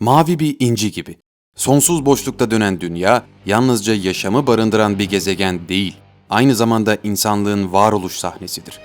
Mavi bir inci gibi. Sonsuz boşlukta dönen dünya, yalnızca yaşamı barındıran bir gezegen değil, aynı zamanda insanlığın varoluş sahnesidir.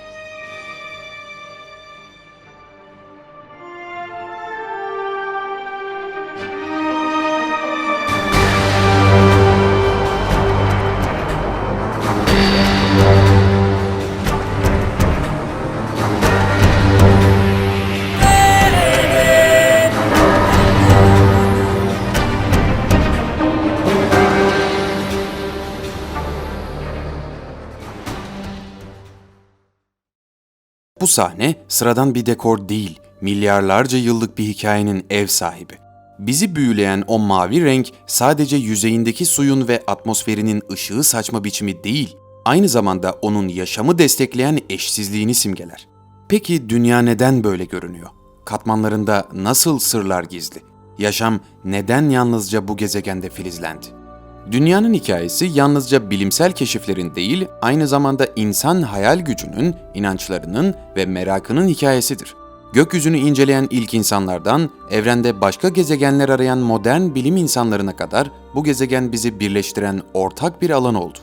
Bu sahne sıradan bir dekor değil, milyarlarca yıllık bir hikayenin ev sahibi. Bizi büyüleyen o mavi renk sadece yüzeyindeki suyun ve atmosferinin ışığı saçma biçimi değil, aynı zamanda onun yaşamı destekleyen eşsizliğini simgeler. Peki dünya neden böyle görünüyor? Katmanlarında nasıl sırlar gizli? Yaşam neden yalnızca bu gezegende filizlendi? Dünyanın hikayesi yalnızca bilimsel keşiflerin değil, aynı zamanda insan hayal gücünün, inançlarının ve merakının hikayesidir. Gökyüzünü inceleyen ilk insanlardan, evrende başka gezegenler arayan modern bilim insanlarına kadar bu gezegen bizi birleştiren ortak bir alan oldu.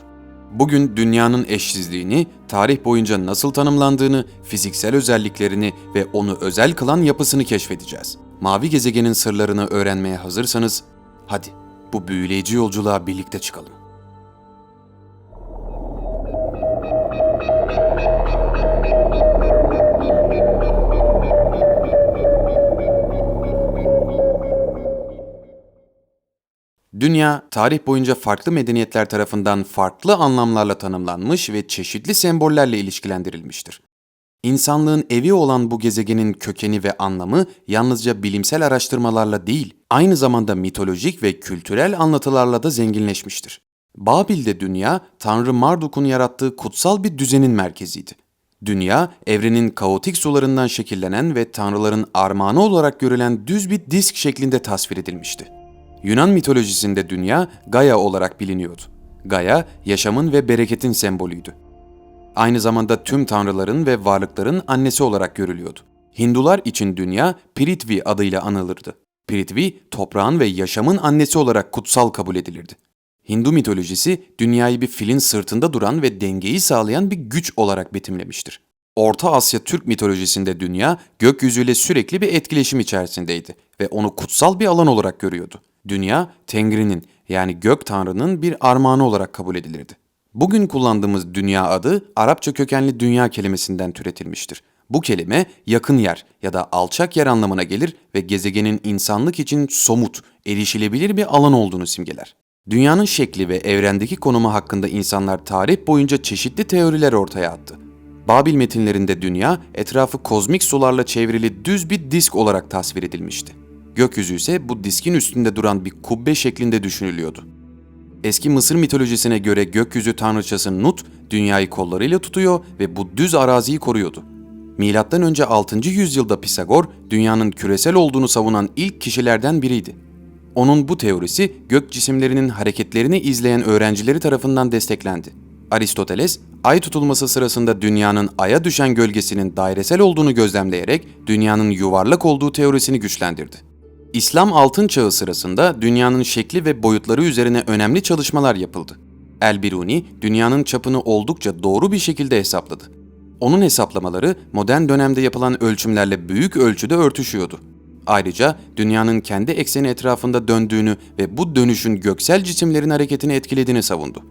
Bugün dünyanın eşsizliğini, tarih boyunca nasıl tanımlandığını, fiziksel özelliklerini ve onu özel kılan yapısını keşfedeceğiz. Mavi gezegenin sırlarını öğrenmeye hazırsanız, hadi bu büyüleyici yolculuğa birlikte çıkalım. Dünya, tarih boyunca farklı medeniyetler tarafından farklı anlamlarla tanımlanmış ve çeşitli sembollerle ilişkilendirilmiştir. İnsanlığın evi olan bu gezegenin kökeni ve anlamı yalnızca bilimsel araştırmalarla değil, aynı zamanda mitolojik ve kültürel anlatılarla da zenginleşmiştir. Babil'de dünya, Tanrı Marduk'un yarattığı kutsal bir düzenin merkeziydi. Dünya, evrenin kaotik sularından şekillenen ve tanrıların armağanı olarak görülen düz bir disk şeklinde tasvir edilmişti. Yunan mitolojisinde dünya Gaia olarak biliniyordu. Gaia, yaşamın ve bereketin sembolüydü. Aynı zamanda tüm tanrıların ve varlıkların annesi olarak görülüyordu. Hindular için dünya Prithvi adıyla anılırdı. Prithvi, toprağın ve yaşamın annesi olarak kutsal kabul edilirdi. Hindu mitolojisi dünyayı bir filin sırtında duran ve dengeyi sağlayan bir güç olarak betimlemiştir. Orta Asya Türk mitolojisinde dünya gökyüzüyle sürekli bir etkileşim içerisindeydi ve onu kutsal bir alan olarak görüyordu. Dünya, Tengri'nin yani gök tanrının bir armağanı olarak kabul edilirdi. Bugün kullandığımız dünya adı Arapça kökenli dünya kelimesinden türetilmiştir. Bu kelime yakın yer ya da alçak yer anlamına gelir ve gezegenin insanlık için somut, erişilebilir bir alan olduğunu simgeler. Dünyanın şekli ve evrendeki konumu hakkında insanlar tarih boyunca çeşitli teoriler ortaya attı. Babil metinlerinde dünya etrafı kozmik sularla çevrili düz bir disk olarak tasvir edilmişti. Gökyüzü ise bu diskin üstünde duran bir kubbe şeklinde düşünülüyordu. Eski Mısır mitolojisine göre gökyüzü tanrıçası Nut dünyayı kollarıyla tutuyor ve bu düz araziyi koruyordu. Milattan önce 6. yüzyılda Pisagor dünyanın küresel olduğunu savunan ilk kişilerden biriydi. Onun bu teorisi gök cisimlerinin hareketlerini izleyen öğrencileri tarafından desteklendi. Aristoteles, ay tutulması sırasında dünyanın aya düşen gölgesinin dairesel olduğunu gözlemleyerek dünyanın yuvarlak olduğu teorisini güçlendirdi. İslam Altın Çağı sırasında dünyanın şekli ve boyutları üzerine önemli çalışmalar yapıldı. El-Biruni, dünyanın çapını oldukça doğru bir şekilde hesapladı. Onun hesaplamaları modern dönemde yapılan ölçümlerle büyük ölçüde örtüşüyordu. Ayrıca dünyanın kendi ekseni etrafında döndüğünü ve bu dönüşün göksel cisimlerin hareketini etkilediğini savundu.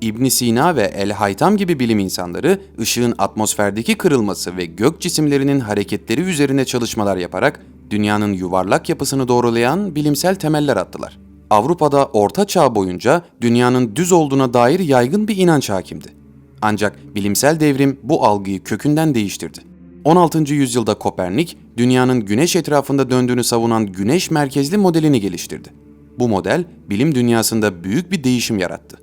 İbn Sina ve El Haytam gibi bilim insanları ışığın atmosferdeki kırılması ve gök cisimlerinin hareketleri üzerine çalışmalar yaparak dünyanın yuvarlak yapısını doğrulayan bilimsel temeller attılar. Avrupa'da Orta Çağ boyunca dünyanın düz olduğuna dair yaygın bir inanç hakimdi. Ancak bilimsel devrim bu algıyı kökünden değiştirdi. 16. yüzyılda Kopernik, dünyanın güneş etrafında döndüğünü savunan güneş merkezli modelini geliştirdi. Bu model bilim dünyasında büyük bir değişim yarattı.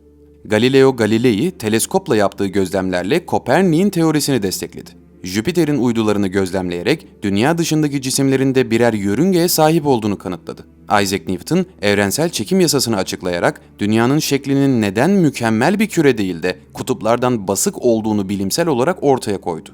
Galileo Galilei teleskopla yaptığı gözlemlerle Kopernik'in teorisini destekledi. Jüpiter'in uydularını gözlemleyerek dünya dışındaki cisimlerin de birer yörüngeye sahip olduğunu kanıtladı. Isaac Newton evrensel çekim yasasını açıklayarak dünyanın şeklinin neden mükemmel bir küre değil de kutuplardan basık olduğunu bilimsel olarak ortaya koydu.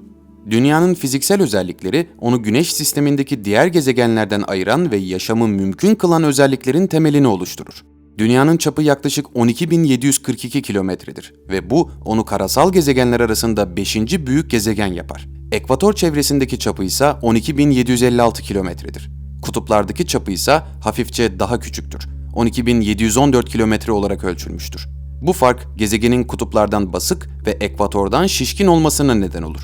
Dünyanın fiziksel özellikleri onu Güneş sistemindeki diğer gezegenlerden ayıran ve yaşamı mümkün kılan özelliklerin temelini oluşturur. Dünyanın çapı yaklaşık 12.742 kilometredir ve bu onu karasal gezegenler arasında 5. büyük gezegen yapar. Ekvator çevresindeki çapı ise 12.756 kilometredir. Kutuplardaki çapı ise hafifçe daha küçüktür. 12.714 kilometre olarak ölçülmüştür. Bu fark gezegenin kutuplardan basık ve ekvatordan şişkin olmasına neden olur.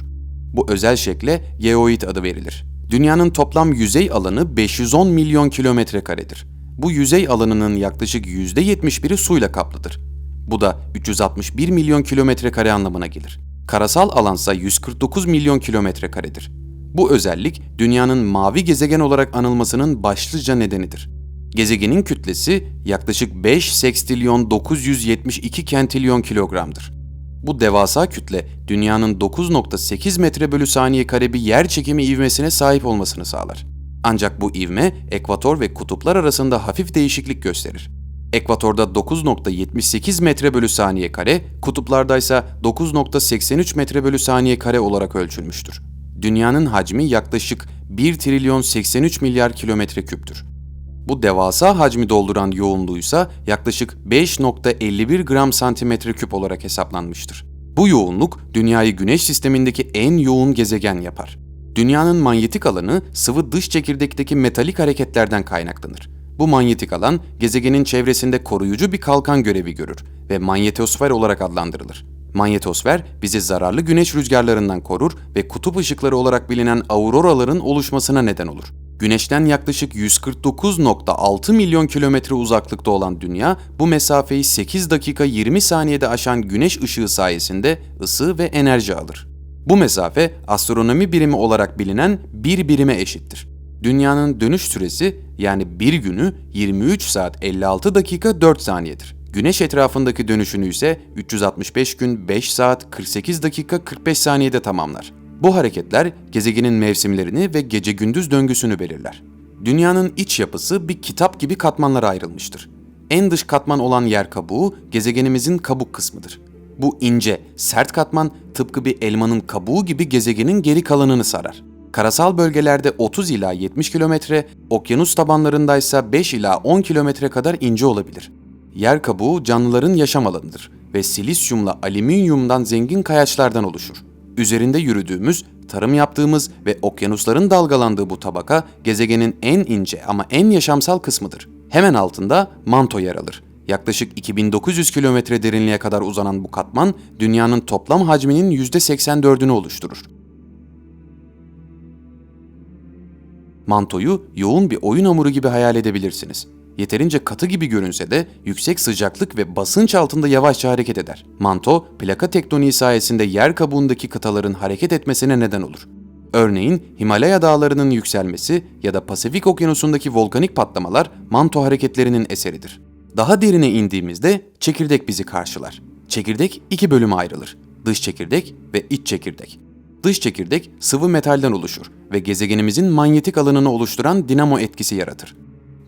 Bu özel şekle geoid adı verilir. Dünyanın toplam yüzey alanı 510 milyon kilometre karedir. Bu yüzey alanının yaklaşık %71'i suyla kaplıdır. Bu da 361 milyon kilometre kare anlamına gelir. Karasal alansa 149 milyon kilometre karedir. Bu özellik dünyanın mavi gezegen olarak anılmasının başlıca nedenidir. Gezegenin kütlesi yaklaşık 5 sekstilyon 972 kentilyon kilogramdır. Bu devasa kütle dünyanın 9.8 metre bölü saniye kare bir yer çekimi ivmesine sahip olmasını sağlar. Ancak bu ivme ekvator ve kutuplar arasında hafif değişiklik gösterir. Ekvatorda 9.78 metre bölü saniye kare, kutuplarda ise 9.83 metre bölü saniye kare olarak ölçülmüştür. Dünyanın hacmi yaklaşık 1 trilyon 83 milyar kilometre küptür. Bu devasa hacmi dolduran yoğunluğuysa yaklaşık 5.51 gram santimetre küp olarak hesaplanmıştır. Bu yoğunluk dünyayı güneş sistemindeki en yoğun gezegen yapar. Dünyanın manyetik alanı sıvı dış çekirdekteki metalik hareketlerden kaynaklanır. Bu manyetik alan gezegenin çevresinde koruyucu bir kalkan görevi görür ve manyetosfer olarak adlandırılır. Manyetosfer bizi zararlı güneş rüzgarlarından korur ve kutup ışıkları olarak bilinen auroraların oluşmasına neden olur. Güneşten yaklaşık 149.6 milyon kilometre uzaklıkta olan Dünya, bu mesafeyi 8 dakika 20 saniyede aşan güneş ışığı sayesinde ısı ve enerji alır. Bu mesafe astronomi birimi olarak bilinen bir birime eşittir. Dünyanın dönüş süresi yani bir günü 23 saat 56 dakika 4 saniyedir. Güneş etrafındaki dönüşünü ise 365 gün 5 saat 48 dakika 45 saniyede tamamlar. Bu hareketler gezegenin mevsimlerini ve gece gündüz döngüsünü belirler. Dünyanın iç yapısı bir kitap gibi katmanlara ayrılmıştır. En dış katman olan yer kabuğu gezegenimizin kabuk kısmıdır. Bu ince, sert katman tıpkı bir elmanın kabuğu gibi gezegenin geri kalanını sarar. Karasal bölgelerde 30 ila 70 kilometre, okyanus tabanlarında ise 5 ila 10 kilometre kadar ince olabilir. Yer kabuğu canlıların yaşam alanıdır ve silisyumla alüminyumdan zengin kayaçlardan oluşur. Üzerinde yürüdüğümüz, tarım yaptığımız ve okyanusların dalgalandığı bu tabaka gezegenin en ince ama en yaşamsal kısmıdır. Hemen altında manto yer alır. Yaklaşık 2900 kilometre derinliğe kadar uzanan bu katman dünyanın toplam hacminin %84'ünü oluşturur. Mantoyu yoğun bir oyun hamuru gibi hayal edebilirsiniz. Yeterince katı gibi görünse de yüksek sıcaklık ve basınç altında yavaşça hareket eder. Manto, plaka tektoniği sayesinde yer kabuğundaki kıtaların hareket etmesine neden olur. Örneğin Himalaya dağlarının yükselmesi ya da Pasifik okyanusundaki volkanik patlamalar manto hareketlerinin eseridir. Daha derine indiğimizde çekirdek bizi karşılar. Çekirdek iki bölüme ayrılır. Dış çekirdek ve iç çekirdek. Dış çekirdek sıvı metalden oluşur ve gezegenimizin manyetik alanını oluşturan dinamo etkisi yaratır.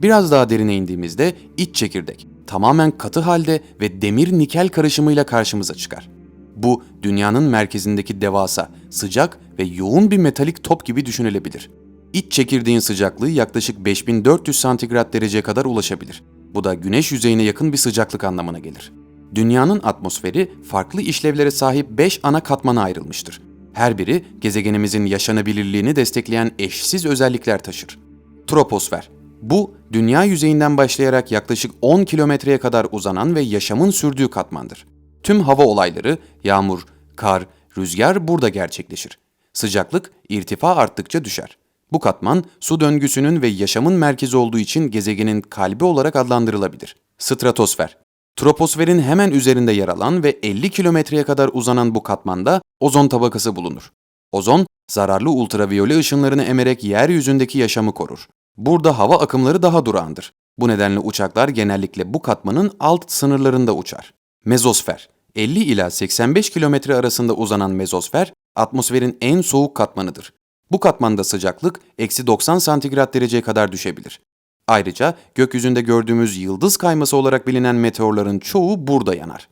Biraz daha derine indiğimizde iç çekirdek tamamen katı halde ve demir nikel karışımıyla karşımıza çıkar. Bu dünyanın merkezindeki devasa, sıcak ve yoğun bir metalik top gibi düşünülebilir. İç çekirdeğin sıcaklığı yaklaşık 5400 santigrat derece kadar ulaşabilir. Bu da güneş yüzeyine yakın bir sıcaklık anlamına gelir. Dünyanın atmosferi farklı işlevlere sahip 5 ana katmana ayrılmıştır. Her biri gezegenimizin yaşanabilirliğini destekleyen eşsiz özellikler taşır. Troposfer bu, dünya yüzeyinden başlayarak yaklaşık 10 kilometreye kadar uzanan ve yaşamın sürdüğü katmandır. Tüm hava olayları, yağmur, kar, rüzgar burada gerçekleşir. Sıcaklık irtifa arttıkça düşer. Bu katman su döngüsünün ve yaşamın merkezi olduğu için gezegenin kalbi olarak adlandırılabilir. Stratosfer Troposferin hemen üzerinde yer alan ve 50 kilometreye kadar uzanan bu katmanda ozon tabakası bulunur. Ozon, zararlı ultraviyole ışınlarını emerek yeryüzündeki yaşamı korur. Burada hava akımları daha durağandır. Bu nedenle uçaklar genellikle bu katmanın alt sınırlarında uçar. Mezosfer 50 ila 85 kilometre arasında uzanan mezosfer, atmosferin en soğuk katmanıdır. Bu katmanda sıcaklık eksi 90 santigrat dereceye kadar düşebilir. Ayrıca gökyüzünde gördüğümüz yıldız kayması olarak bilinen meteorların çoğu burada yanar.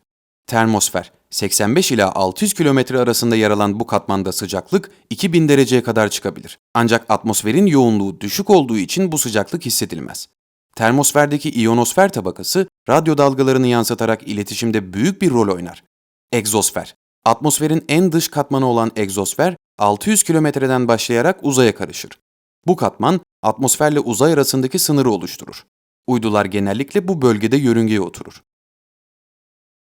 Termosfer 85 ila 600 kilometre arasında yer alan bu katmanda sıcaklık 2000 dereceye kadar çıkabilir. Ancak atmosferin yoğunluğu düşük olduğu için bu sıcaklık hissedilmez. Termosferdeki iyonosfer tabakası radyo dalgalarını yansıtarak iletişimde büyük bir rol oynar. Egzosfer Atmosferin en dış katmanı olan egzosfer 600 kilometreden başlayarak uzaya karışır. Bu katman atmosferle uzay arasındaki sınırı oluşturur. Uydular genellikle bu bölgede yörüngeye oturur.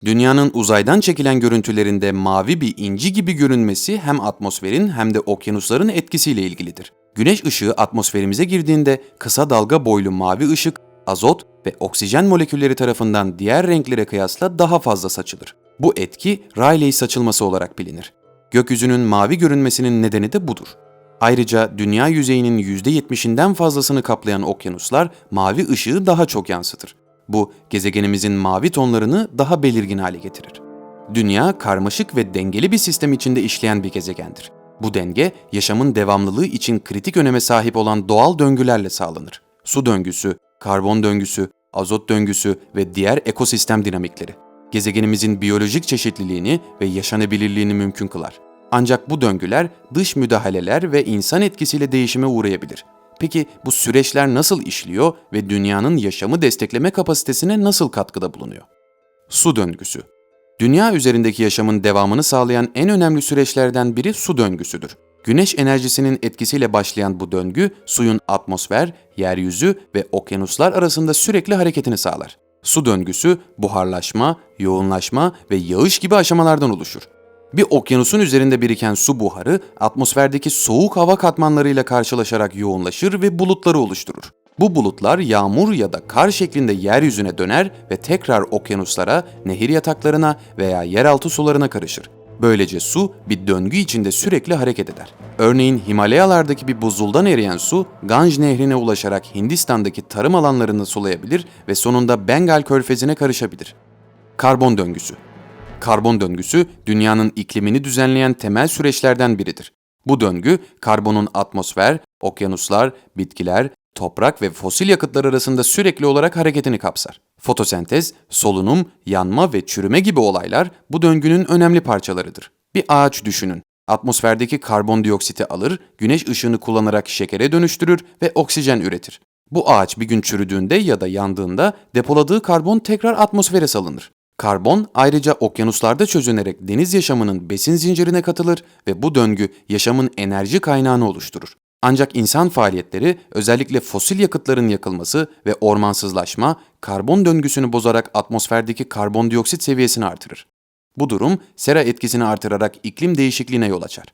Dünyanın uzaydan çekilen görüntülerinde mavi bir inci gibi görünmesi hem atmosferin hem de okyanusların etkisiyle ilgilidir. Güneş ışığı atmosferimize girdiğinde kısa dalga boylu mavi ışık, azot ve oksijen molekülleri tarafından diğer renklere kıyasla daha fazla saçılır. Bu etki Rayleigh saçılması olarak bilinir. Gökyüzünün mavi görünmesinin nedeni de budur. Ayrıca dünya yüzeyinin %70'inden fazlasını kaplayan okyanuslar mavi ışığı daha çok yansıtır. Bu gezegenimizin mavi tonlarını daha belirgin hale getirir. Dünya karmaşık ve dengeli bir sistem içinde işleyen bir gezegendir. Bu denge yaşamın devamlılığı için kritik öneme sahip olan doğal döngülerle sağlanır. Su döngüsü, karbon döngüsü, azot döngüsü ve diğer ekosistem dinamikleri gezegenimizin biyolojik çeşitliliğini ve yaşanabilirliğini mümkün kılar. Ancak bu döngüler dış müdahaleler ve insan etkisiyle değişime uğrayabilir. Peki bu süreçler nasıl işliyor ve dünyanın yaşamı destekleme kapasitesine nasıl katkıda bulunuyor? Su döngüsü. Dünya üzerindeki yaşamın devamını sağlayan en önemli süreçlerden biri su döngüsüdür. Güneş enerjisinin etkisiyle başlayan bu döngü suyun atmosfer, yeryüzü ve okyanuslar arasında sürekli hareketini sağlar. Su döngüsü buharlaşma, yoğunlaşma ve yağış gibi aşamalardan oluşur. Bir okyanusun üzerinde biriken su buharı atmosferdeki soğuk hava katmanlarıyla karşılaşarak yoğunlaşır ve bulutları oluşturur. Bu bulutlar yağmur ya da kar şeklinde yeryüzüne döner ve tekrar okyanuslara, nehir yataklarına veya yeraltı sularına karışır. Böylece su bir döngü içinde sürekli hareket eder. Örneğin Himalayalardaki bir buzuldan eriyen su Ganj nehrine ulaşarak Hindistan'daki tarım alanlarını sulayabilir ve sonunda Bengal körfezine karışabilir. Karbon döngüsü Karbon döngüsü dünyanın iklimini düzenleyen temel süreçlerden biridir. Bu döngü karbonun atmosfer, okyanuslar, bitkiler, toprak ve fosil yakıtlar arasında sürekli olarak hareketini kapsar. Fotosentez, solunum, yanma ve çürüme gibi olaylar bu döngünün önemli parçalarıdır. Bir ağaç düşünün. Atmosferdeki karbondioksiti alır, güneş ışığını kullanarak şekere dönüştürür ve oksijen üretir. Bu ağaç bir gün çürüdüğünde ya da yandığında depoladığı karbon tekrar atmosfere salınır. Karbon ayrıca okyanuslarda çözünerek deniz yaşamının besin zincirine katılır ve bu döngü yaşamın enerji kaynağını oluşturur. Ancak insan faaliyetleri özellikle fosil yakıtların yakılması ve ormansızlaşma karbon döngüsünü bozarak atmosferdeki karbondioksit seviyesini artırır. Bu durum sera etkisini artırarak iklim değişikliğine yol açar.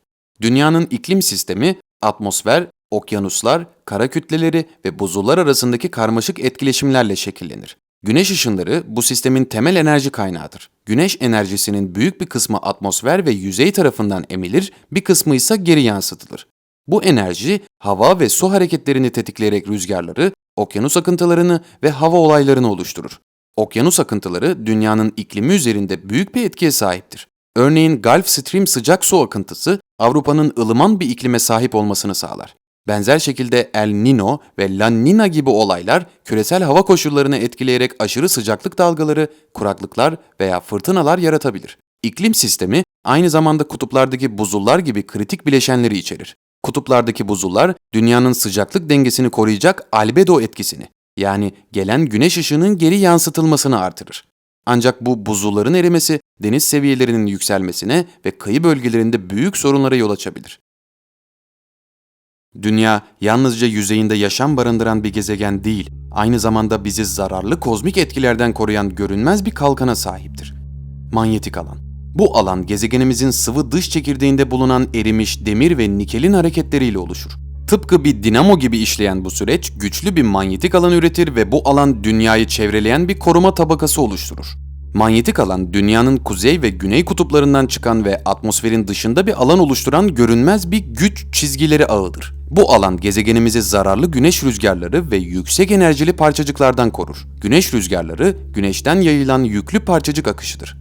Dünyanın iklim sistemi atmosfer, okyanuslar, kara kütleleri ve buzullar arasındaki karmaşık etkileşimlerle şekillenir. Güneş ışınları bu sistemin temel enerji kaynağıdır. Güneş enerjisinin büyük bir kısmı atmosfer ve yüzey tarafından emilir, bir kısmı ise geri yansıtılır. Bu enerji hava ve su hareketlerini tetikleyerek rüzgarları, okyanus akıntılarını ve hava olaylarını oluşturur. Okyanus akıntıları dünyanın iklimi üzerinde büyük bir etkiye sahiptir. Örneğin Gulf Stream sıcak su akıntısı Avrupa'nın ılıman bir iklime sahip olmasını sağlar. Benzer şekilde El Nino ve La Nina gibi olaylar küresel hava koşullarını etkileyerek aşırı sıcaklık dalgaları, kuraklıklar veya fırtınalar yaratabilir. İklim sistemi aynı zamanda kutuplardaki buzullar gibi kritik bileşenleri içerir. Kutuplardaki buzullar dünyanın sıcaklık dengesini koruyacak albedo etkisini yani gelen güneş ışığının geri yansıtılmasını artırır. Ancak bu buzulların erimesi deniz seviyelerinin yükselmesine ve kıyı bölgelerinde büyük sorunlara yol açabilir. Dünya yalnızca yüzeyinde yaşam barındıran bir gezegen değil, aynı zamanda bizi zararlı kozmik etkilerden koruyan görünmez bir kalkana sahiptir. Manyetik alan. Bu alan gezegenimizin sıvı dış çekirdeğinde bulunan erimiş demir ve nikelin hareketleriyle oluşur. Tıpkı bir dinamo gibi işleyen bu süreç güçlü bir manyetik alan üretir ve bu alan dünyayı çevreleyen bir koruma tabakası oluşturur. Manyetik alan dünyanın kuzey ve güney kutuplarından çıkan ve atmosferin dışında bir alan oluşturan görünmez bir güç çizgileri ağıdır. Bu alan gezegenimizi zararlı güneş rüzgarları ve yüksek enerjili parçacıklardan korur. Güneş rüzgarları güneşten yayılan yüklü parçacık akışıdır.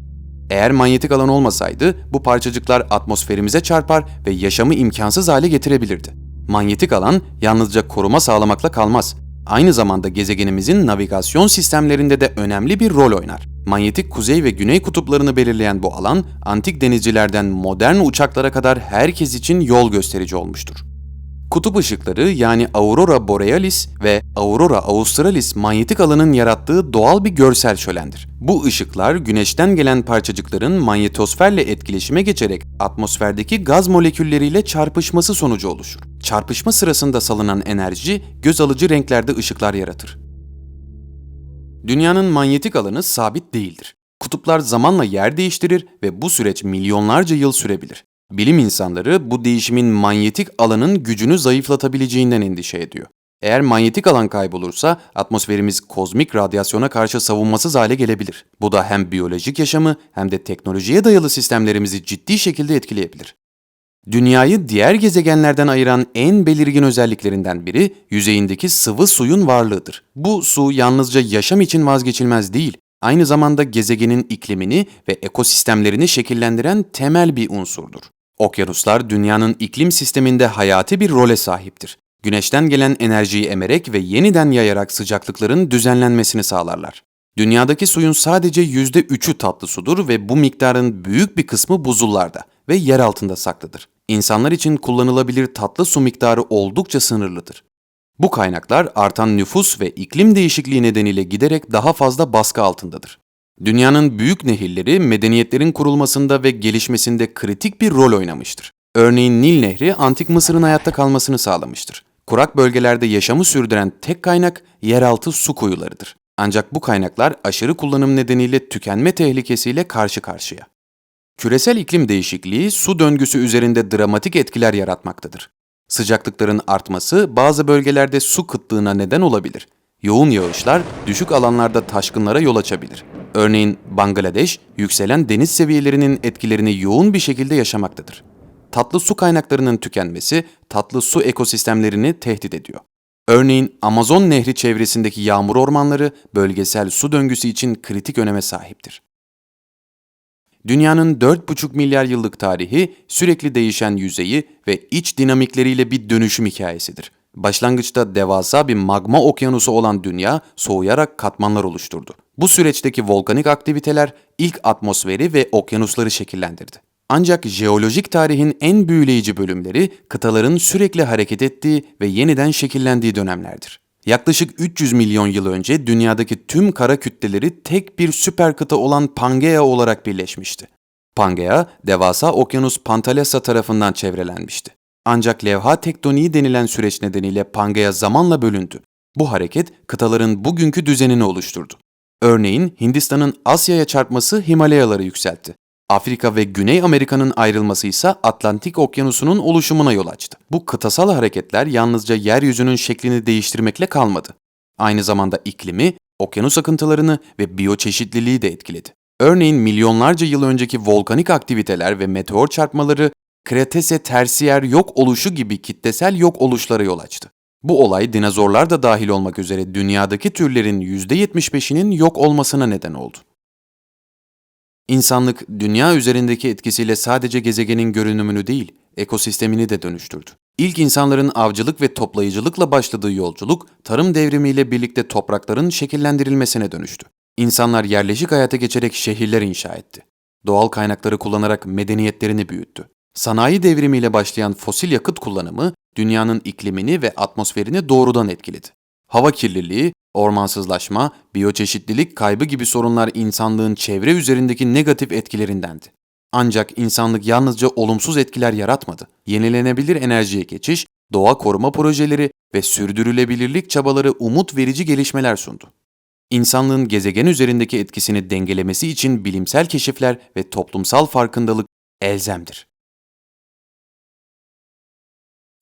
Eğer manyetik alan olmasaydı bu parçacıklar atmosferimize çarpar ve yaşamı imkansız hale getirebilirdi. Manyetik alan yalnızca koruma sağlamakla kalmaz. Aynı zamanda gezegenimizin navigasyon sistemlerinde de önemli bir rol oynar. Manyetik kuzey ve güney kutuplarını belirleyen bu alan, antik denizcilerden modern uçaklara kadar herkes için yol gösterici olmuştur. Kutup ışıkları yani Aurora Borealis ve Aurora Australis manyetik alanın yarattığı doğal bir görsel şölendir. Bu ışıklar güneşten gelen parçacıkların manyetosferle etkileşime geçerek atmosferdeki gaz molekülleriyle çarpışması sonucu oluşur. Çarpışma sırasında salınan enerji göz alıcı renklerde ışıklar yaratır. Dünyanın manyetik alanı sabit değildir. Kutuplar zamanla yer değiştirir ve bu süreç milyonlarca yıl sürebilir. Bilim insanları bu değişimin manyetik alanın gücünü zayıflatabileceğinden endişe ediyor. Eğer manyetik alan kaybolursa atmosferimiz kozmik radyasyona karşı savunmasız hale gelebilir. Bu da hem biyolojik yaşamı hem de teknolojiye dayalı sistemlerimizi ciddi şekilde etkileyebilir. Dünyayı diğer gezegenlerden ayıran en belirgin özelliklerinden biri yüzeyindeki sıvı suyun varlığıdır. Bu su yalnızca yaşam için vazgeçilmez değil, aynı zamanda gezegenin iklimini ve ekosistemlerini şekillendiren temel bir unsurdur. Okyanuslar dünyanın iklim sisteminde hayati bir role sahiptir. Güneşten gelen enerjiyi emerek ve yeniden yayarak sıcaklıkların düzenlenmesini sağlarlar. Dünyadaki suyun sadece %3'ü tatlı sudur ve bu miktarın büyük bir kısmı buzullarda ve yer altında saklıdır. İnsanlar için kullanılabilir tatlı su miktarı oldukça sınırlıdır. Bu kaynaklar artan nüfus ve iklim değişikliği nedeniyle giderek daha fazla baskı altındadır. Dünyanın büyük nehirleri medeniyetlerin kurulmasında ve gelişmesinde kritik bir rol oynamıştır. Örneğin Nil Nehri antik Mısır'ın hayatta kalmasını sağlamıştır. Kurak bölgelerde yaşamı sürdüren tek kaynak yeraltı su kuyularıdır. Ancak bu kaynaklar aşırı kullanım nedeniyle tükenme tehlikesiyle karşı karşıya. Küresel iklim değişikliği su döngüsü üzerinde dramatik etkiler yaratmaktadır. Sıcaklıkların artması bazı bölgelerde su kıtlığına neden olabilir. Yoğun yağışlar düşük alanlarda taşkınlara yol açabilir. Örneğin Bangladeş, yükselen deniz seviyelerinin etkilerini yoğun bir şekilde yaşamaktadır. Tatlı su kaynaklarının tükenmesi tatlı su ekosistemlerini tehdit ediyor. Örneğin Amazon Nehri çevresindeki yağmur ormanları bölgesel su döngüsü için kritik öneme sahiptir. Dünyanın 4,5 milyar yıllık tarihi sürekli değişen yüzeyi ve iç dinamikleriyle bir dönüşüm hikayesidir. Başlangıçta devasa bir magma okyanusu olan dünya soğuyarak katmanlar oluşturdu. Bu süreçteki volkanik aktiviteler ilk atmosferi ve okyanusları şekillendirdi. Ancak jeolojik tarihin en büyüleyici bölümleri kıtaların sürekli hareket ettiği ve yeniden şekillendiği dönemlerdir. Yaklaşık 300 milyon yıl önce dünyadaki tüm kara kütleleri tek bir süper kıta olan Pangea olarak birleşmişti. Pangea, devasa okyanus Pantalessa tarafından çevrelenmişti. Ancak levha tektoniği denilen süreç nedeniyle Pangea zamanla bölündü. Bu hareket kıtaların bugünkü düzenini oluşturdu. Örneğin Hindistan'ın Asya'ya çarpması Himalayaları yükseltti. Afrika ve Güney Amerika'nın ayrılması ise Atlantik Okyanusu'nun oluşumuna yol açtı. Bu kıtasal hareketler yalnızca yeryüzünün şeklini değiştirmekle kalmadı. Aynı zamanda iklimi, okyanus akıntılarını ve biyoçeşitliliği de etkiledi. Örneğin milyonlarca yıl önceki volkanik aktiviteler ve meteor çarpmaları Kretase tersiyer yok oluşu gibi kitlesel yok oluşlara yol açtı. Bu olay dinozorlar da dahil olmak üzere dünyadaki türlerin %75'inin yok olmasına neden oldu. İnsanlık dünya üzerindeki etkisiyle sadece gezegenin görünümünü değil, ekosistemini de dönüştürdü. İlk insanların avcılık ve toplayıcılıkla başladığı yolculuk, tarım devrimiyle birlikte toprakların şekillendirilmesine dönüştü. İnsanlar yerleşik hayata geçerek şehirler inşa etti. Doğal kaynakları kullanarak medeniyetlerini büyüttü. Sanayi devrimiyle başlayan fosil yakıt kullanımı dünyanın iklimini ve atmosferini doğrudan etkiledi. Hava kirliliği, ormansızlaşma, biyoçeşitlilik kaybı gibi sorunlar insanlığın çevre üzerindeki negatif etkilerindendi. Ancak insanlık yalnızca olumsuz etkiler yaratmadı. Yenilenebilir enerjiye geçiş, doğa koruma projeleri ve sürdürülebilirlik çabaları umut verici gelişmeler sundu. İnsanlığın gezegen üzerindeki etkisini dengelemesi için bilimsel keşifler ve toplumsal farkındalık elzemdir.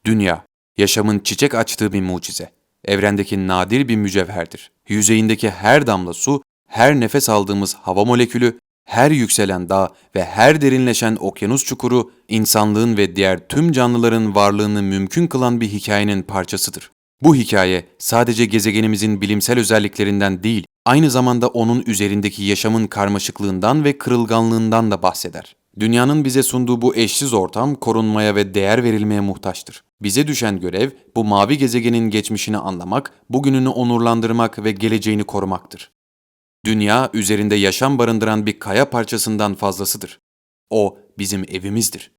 Dünya, yaşamın çiçek açtığı bir mucize. Evrendeki nadir bir mücevherdir. Yüzeyindeki her damla su, her nefes aldığımız hava molekülü, her yükselen dağ ve her derinleşen okyanus çukuru insanlığın ve diğer tüm canlıların varlığını mümkün kılan bir hikayenin parçasıdır. Bu hikaye sadece gezegenimizin bilimsel özelliklerinden değil, aynı zamanda onun üzerindeki yaşamın karmaşıklığından ve kırılganlığından da bahseder. Dünyanın bize sunduğu bu eşsiz ortam korunmaya ve değer verilmeye muhtaçtır. Bize düşen görev bu mavi gezegenin geçmişini anlamak, bugününü onurlandırmak ve geleceğini korumaktır. Dünya üzerinde yaşam barındıran bir kaya parçasından fazlasıdır. O bizim evimizdir.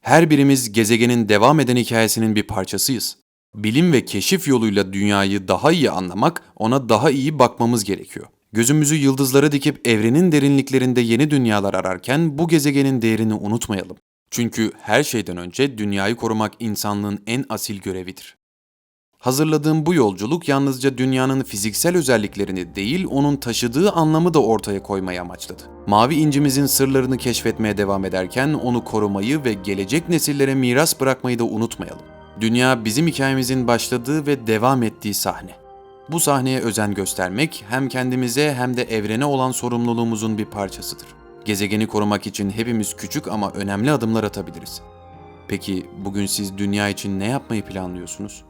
Her birimiz gezegenin devam eden hikayesinin bir parçasıyız. Bilim ve keşif yoluyla dünyayı daha iyi anlamak, ona daha iyi bakmamız gerekiyor. Gözümüzü yıldızlara dikip evrenin derinliklerinde yeni dünyalar ararken bu gezegenin değerini unutmayalım. Çünkü her şeyden önce dünyayı korumak insanlığın en asil görevidir. Hazırladığım bu yolculuk yalnızca dünyanın fiziksel özelliklerini değil, onun taşıdığı anlamı da ortaya koymayı amaçladı. Mavi incimizin sırlarını keşfetmeye devam ederken onu korumayı ve gelecek nesillere miras bırakmayı da unutmayalım. Dünya bizim hikayemizin başladığı ve devam ettiği sahne. Bu sahneye özen göstermek hem kendimize hem de evrene olan sorumluluğumuzun bir parçasıdır. Gezegeni korumak için hepimiz küçük ama önemli adımlar atabiliriz. Peki bugün siz dünya için ne yapmayı planlıyorsunuz?